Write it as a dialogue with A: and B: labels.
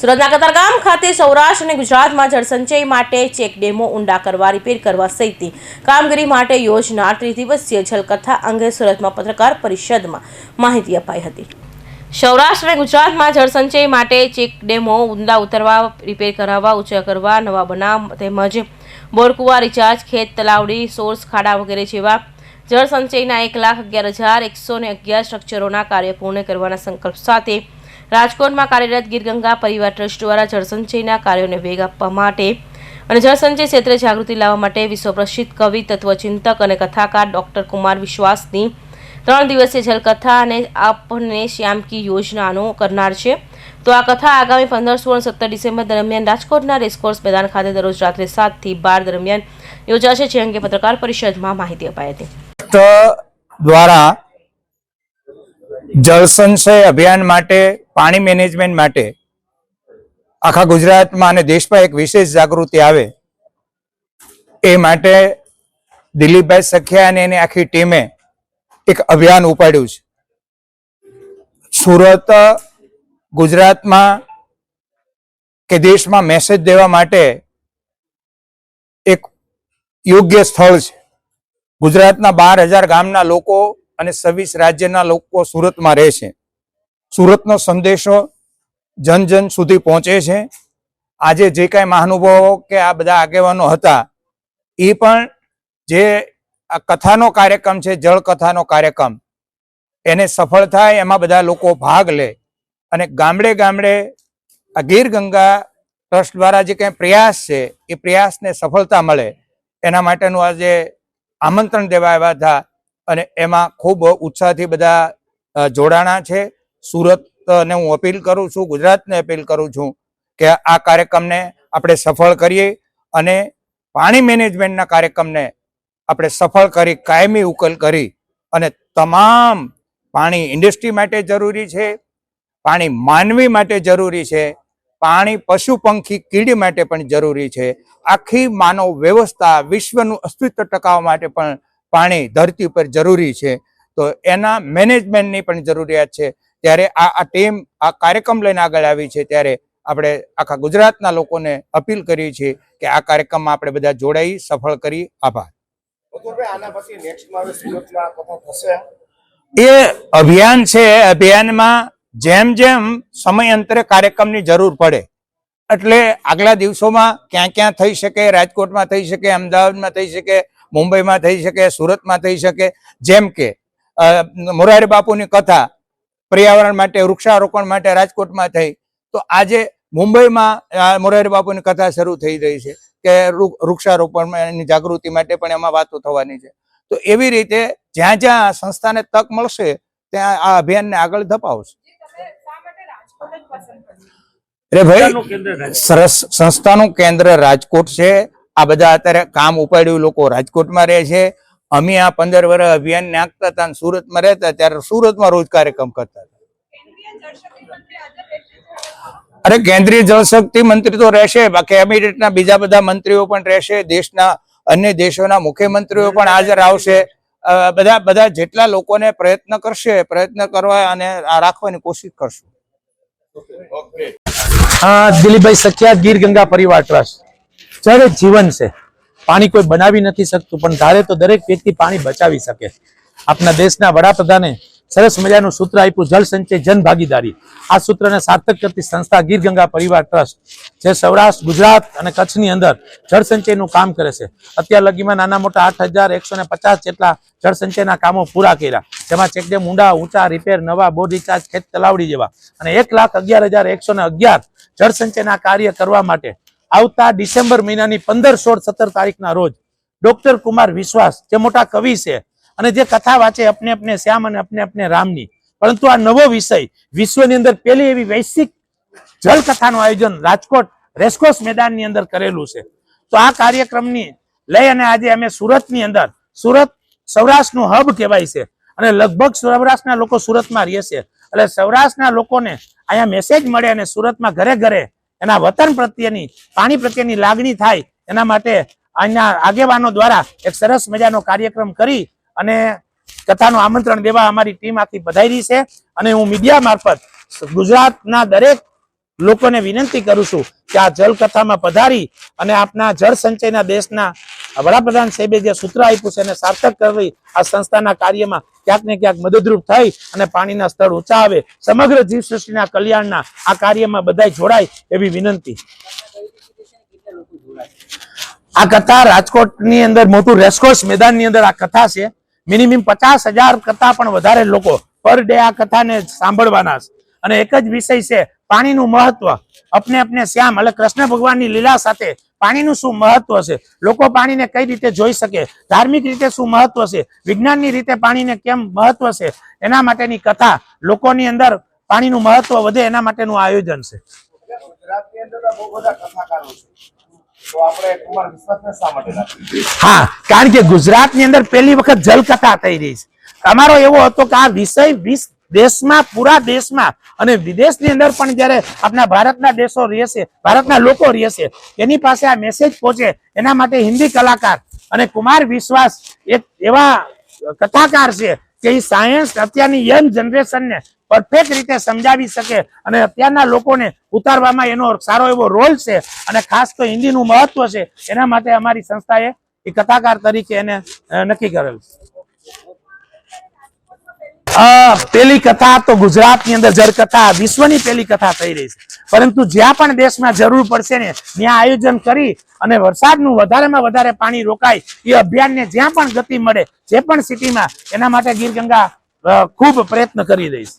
A: સુરતના કતારગામ ખાતે સૌરાષ્ટ્ર અને ગુજરાતમાં જળસંચય માટે ચેક ડેમો ઊંડા કરવા, રિપેર કરવા સહિતની કામગીરી માટે યોજના ત્રિદિવસીય જલકથા અંગે સુરતમાં પત્રકાર પરિષદમાં માહિતી અપાઈ હતી. સૌરાષ્ટ્ર અને ગુજરાતમાં જળસંચય માટે ચેક ડેમો ઊંડા ઉતરવા, રિપેર કરાવવા, ઊંચા કરવા, નવા બનાવ તેમજ બોરકુવા, રિચાર્જ, ખેત, તલાવડી, સોર્સ, ખાડા વગેરે જેવા જળસંચયના એક લાખ અગિયાર હજાર એકસો ને અગિયાર સ્ટ્રક્ચરોના કાર્ય પૂર્ણ કરવાના સંકલ્પ સાથે રાજકોટમાં કાર્યરત ગીરગંગા પરિવાર ટ્રસ્ટ દ્વારા જળસંચયના કાર્યોને વેગ આપવા માટે અને જળસંચય ક્ષેત્રે જાગૃતિ લાવવા માટે વિશ્વ પ્રસિદ્ધ કવિ, તત્વચિંતક અને કથાકાર ડોક્ટર કુમાર વિશ્વાસની ત્રણ દિવસીય જલકથા અને આપને શ્યામ કી યોજનાનો કરનાર છે. તો આ કથા આગામી પંદર, સોળ, સત્તર ડિસેમ્બર દરમિયાન રાજકોટના રેસકોર્સ મેદાન ખાતે દરરોજ રાત્રે સાતથી બાર દરમિયાન યોજાશે, જે અંગે પત્રકાર પરિષદમાં માહિતી અપાઈ હતી.
B: દ્વારા જળ સંચય અભિયાન માટે પાણી મેનેજમેન્ટ માટે આખા ગુજરાતમાં અને દેશમાં એક વિશેષ જાગૃતિ આવે એ માટે દિલીપભાઈ સખિયા અને એની આખી ટીમે એક અભિયાન ઉપાડ્યું છે. સુરત, ગુજરાતમાં કે દેશમાં મેસેજ દેવા માટે એક યોગ્ય સ્થળ છે. ગુજરાતના બાર હજાર ગામના લોકો અને છવ્વીસ રાજ્યના લોકો સુરતમાં રહે છે. સુરતનો સંદેશો જન જન સુધી પહોંચે છે. આજે જે કાંઈ મહાનુભાવો કે આ બધા આગેવાનો હતા, એ પણ જે આ કથાનો કાર્યક્રમ છે, જળ કથાનો કાર્યક્રમ, એને સફળ થાય એમાં બધા લોકો ભાગ લે અને ગામડે ગામડે આ ગીર ગંગા ટ્રસ્ટ દ્વારા જે કંઈ પ્રયાસ છે, એ પ્રયાસને સફળતા મળે. એના માટેનું આજે આમંત્રણ દેવા આવ્યા હતા અને એમાં ખૂબ ઉત્સાહથી બધા જોડાણા છે. સુરતને હું અપીલ કરું છું, ગુજરાતને અપીલ કરું છું કે આ કાર્યક્રમને આપણે સફળ કરીએ અને પાણી મેનેજમેન્ટના કાર્યક્રમને આપણે સફળ કરી, કાયમી ઉકેલ કરી અને તમામ પાણી ઇન્ડસ્ટ્રી માટે જરૂરી છે, પાણી માનવી માટે જરૂરી છે, પાણી પશુ પંખી કીડી માટે પણ જરૂરી છે. આખી માનવ વ્યવસ્થા વિશ્વનું અસ્તિત્વ ટકાવવા માટે પણ પાણી ધરતી પર જરૂરી છે. તો એના મેનેજમેન્ટની પણ જરૂરિયાત છે. ત્યારે આ આ ટીમ આ કાર્યક્રમ લઈને આગળ આવી છે ત્યારે આપણે આખા ગુજરાતના લોકોને અપીલ કરી છે કે આ કાર્યક્રમમાં આપણે બધા જોડાઈ સફળ કરી. આભાર. એ અભિયાન છે અભિયાનમાં જેમ જેમ સમયાંતરે કાર્યક્રમની જરૂર પડે એટલે આગલા દિવસોમાં ક્યાં ક્યાં થઈ શકે રાજકોટમાં થઈ શકે અમદાવાદમાં થઈ શકે મુંબઈમાં થઈ શકે સુરતમાં થઈ શકે જેમ કે મોરારી બાપુની કથા પર્યાવરણ માટે વૃક્ષારોપણ માટે રાજકોટમાં થઈ. તો આજે મુંબઈમાં મોરારી બાપુની કથા શરૂ થઈ રહી છે કે વૃક્ષારોપણની જાગૃતિ માટે પણ એમાં વાતો થવાની છે. તો એવી રીતે જ્યાં જ્યાં સંસ્થાને તક મળશે ત્યાં આ અભિયાનને આગળ ધપાવશે. અરે ભાઈ સરસ સંસ્થાનું કેન્દ્ર રાજકોટ છે. આ બધા અત્યારે કામ ઉપાડ્યું લોકો રાજકોટમાં રહે છે. અમે આ પંદર વર્ષ અભિયાન નાખતા હતા સુરતમાં રહેતા ત્યારે સુરતમાં રોજ કાર્યક્રમ કરતા હતા. અરે કેન્દ્રીય જળશક્તિ મંત્રી તો રહેશે કેબિનેટના બીજા બધા મંત્રીઓ પણ રહેશે, દેશના અન્ય દેશોના મુખ્યમંત્રીઓ પણ હાજર આવશે. બધા બધા જેટલા લોકોને પ્રયત્ન કરશે, પ્રયત્ન કરવા અને રાખવાની કોશિશ કરશું.
C: દિલીપભાઈ સખિયા ગીર ગંગા પરિવાર ટ્રસ્ટ. જળ જીવન છે. પાણી કોઈ બનાવી નથી શકતું, પણ ધારે તો દરેક વ્યક્તિ પાણી બચાવી શકે. આપના દેશના વડાપ્રધાને સરસ મજાનું સૂત્ર આપ્યું, જળ સંચય, જન ભાગીદારી. આ સૂત્રને સાર્થક કરતી સંસ્થા ગીર ગંગા પરિવાર ટ્રસ્ટ, જે સૌરાષ્ટ્ર, ગુજરાત અને કચ્છની અંદર જળ સંચયનું કામ કરે છે. અત્યાર લગીમાં નાના મોટા આઠ હજાર એકસો ને પચાસ જેટલા જળ સંચયના કામો પૂરા કર્યા. જેમાં ચેકડેમ, ઊંડા, ઊંચા, રિપેર, નવા, બોર રિચાર્જ, ખેત તલાવડી જેવા. અને એક લાખ અગિયાર હજાર એકસો ને અગિયાર જળ સંચયના કાર્ય કરવા માટે આવતા ડિસેમ્બર મહિનાની પંદર, સોળ, સત્તર તારીખના રોજ ડોક્ટર કુમાર વિશ્વાસ, જે મોટા કવિ છે અને જે કથા વાંચે અપને અપને શ્યામ અને અપને અપને રામની, પરંતુ આ નવો વિષય વિશ્વની અંદર પહેલી એવી વૈશ્વિક જલકથાનું આયોજન રાજકોટ રેસકોર્સ મેદાનની અંદર કરેલું છે. તો આ કાર્યક્રમની લઈ અને આજે અમે સુરતની અંદર, સુરત સૌરાષ્ટ્રનું હબ કહેવાય છે અને લગભગ સૌરાષ્ટ્રના લોકો સુરતમાં રહે છે. એટલે સૌરાષ્ટ્રના લોકોને અહીંયા મેસેજ મળે અને સુરતમાં ઘરે ઘરે એના વતન પ્રત્યેની, પાણી પ્રત્યેની લાગણી થાય, એના માટે અહીંયા આગેવાનો દ્વારા એક સરસ મજાનો કાર્યક્રમ કરી અને કથાનું આમંત્રણ દેવા અમારી ટીમ આખી પધારી છે. અને હું મીડિયા મારફત ગુજરાતના દરેક લોકોને વિનંતી કરું છું કે આ જલકથામાં પધારી અને આપના જળ સંચયના દેશના વડાપ્રધાન સાહેબે જે સૂત્ર આપ્યું છે એને સાર્થક કરવી આ સંસ્થાના કાર્યમાં ક્યાંક ને ક્યાંક મદદરૂપ થઈ અને પાણીના સ્તર ઊંચા આવે. સમગ્ર જીવસૃષ્ટિના કલ્યાણના આ કાર્યમાં બધા જોડાય એવી વિનંતી. આ કથા રાજકોટની અંદર મોટું રેસકોર્સ મેદાનની અંદર આ કથા છે. મિનિમમ પચાસ હજાર કરતા પણ વધારે લોકો પર ડે આ કથાને સાંભળવાના છે. અને એક જ વિષય છે પાણીનું મહત્વ. અપને અપને શ્યામ એટલે કૃષ્ણ ભગવાનની લીલા સાથે પાણીનું શું મહત્વ છે? લોકો પાણીને કઈ રીતે જોઈ શકે? ધાર્મિક રીતે શું મહત્વ છે? વિજ્ઞાનની રીતે પાણીને કેમ મહત્વ છે? એના માટેની કથા લોકોની અંદર પાણીનું મહત્વ વધે એના માટેનું આયોજન છે. હા કારણ કે ગુજરાતની અંદર પહેલી વખત જલકથા થઈ રહી છે. અમારો એવો હતો કે આ વિષય વિશ દેશમાં, પૂરા દેશમાં. અને વિદેશની અંદર પણ જ્યારે આપણા ભારતના દેશો રહેશે, ભારતના લોકો રહેશે, એની પાસે આ મેસેજ પહોંચે. એના માટે હિન્દી કલાકાર અને કુમાર વિશ્વાસ એક એવા કથાકાર છે કે એ સાયન્સ અત્યારની યંગ જનરેશનને પરફેક્ટ રીતે સમજાવી શકે અને અત્યારના લોકોને ઉતારવામાં એનો સારો એવો રોલ છે અને ખાસ તો હિન્દીનું મહત્વ છે. એના માટે અમારી સંસ્થાએ એ કથાકાર તરીકે એને નક્કી કરેલ પેલી કથા તો ગુજરાતની અંદર જળ કથા વિશ્વની પેલી કથા થઈ રહી છે. પરંતુ જ્યાં પણ દેશમાં જરૂર પડશે ને, ત્યાં આયોજન કરી અને વરસાદનું વધારેમાં વધારે પાણી રોકાય, એ અભિયાનને જ્યાં પણ ગતિ મળે, જે પણ સિટીમાં, એના માટે ગીર ગંગા ખૂબ પ્રયત્ન કરી રહી છે.